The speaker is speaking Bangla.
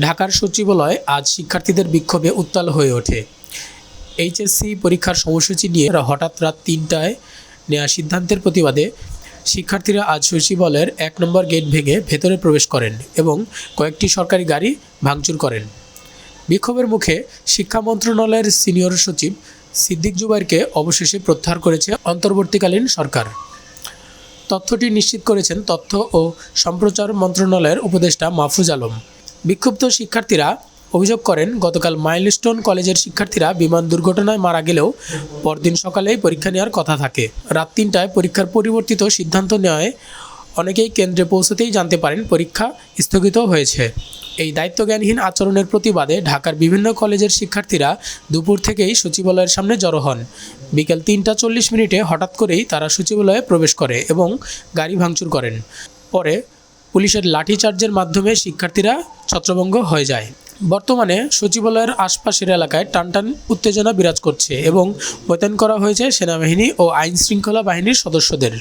ঢাকার সচিবালয় আজ শিক্ষার্থীদের বিক্ষোভে উত্তাল হয়ে ওঠে। এইচএসসি পরীক্ষার সময়সূচি নিয়ে হঠাৎ রাত তিনটায় নেওয়া সিদ্ধান্তের প্রতিবাদে শিক্ষার্থীরা আজ সচিবালয়ের এক নম্বর গেট ভেঙে ভেতরে প্রবেশ করেন এবং কয়েকটি সরকারি গাড়ি ভাঙচুর করেন। বিক্ষোভের মুখে শিক্ষা মন্ত্রণালয়ের সিনিয়র সচিব সিদ্দিক জুবাইরকে অবশেষে প্রত্যাহার করেছে অন্তর্বর্তীকালীন সরকার। তথ্যটি নিশ্চিত করেছেন তথ্য ও সম্প্রচার মন্ত্রণালয়ের উপদেষ্টা মাহফুজ আলম। বিক্ষুব্ধ শিক্ষার্থীরা অভিযোগ করেন, গতকাল মাইলস্টোন কলেজের শিক্ষার্থীরা বিমান দুর্ঘটনায় মারা গেলেও পরদিন সকালেই পরীক্ষা নেওয়ার কথা থাকে। রাত তিনটায় পরীক্ষার পরিবর্তিত সিদ্ধান্ত নেওয়ায় অনেকেই কেন্দ্রে পৌঁছতেই জানতে পারেন, পরীক্ষা স্থগিত হয়েছে। এই দায়িত্বজ্ঞানহীন আচরণের প্রতিবাদে ঢাকার বিভিন্ন কলেজের শিক্ষার্থীরা দুপুর থেকেই সচিবালয়ের সামনে জড়ো হন। বিকেল তিনটা চল্লিশ মিনিটে হঠাৎ করেই তারা সচিবালয়ে প্রবেশ করে এবং গাড়ি ভাঙচুর করেন। পরে পুলিশের লাঠিচার্জের মাধ্যমে শিক্ষার্থীরা ছত্রভঙ্গ হয়ে যায়। বর্তমানে সচিবালয়ের আশপাশের এলাকায় টানটান উত্তেজনা বিরাজ করছে এবং মোতায়েন করা হয়েছে সেনাবাহিনী ও আইন শৃঙ্খলা বাহিনীর সদস্যদের।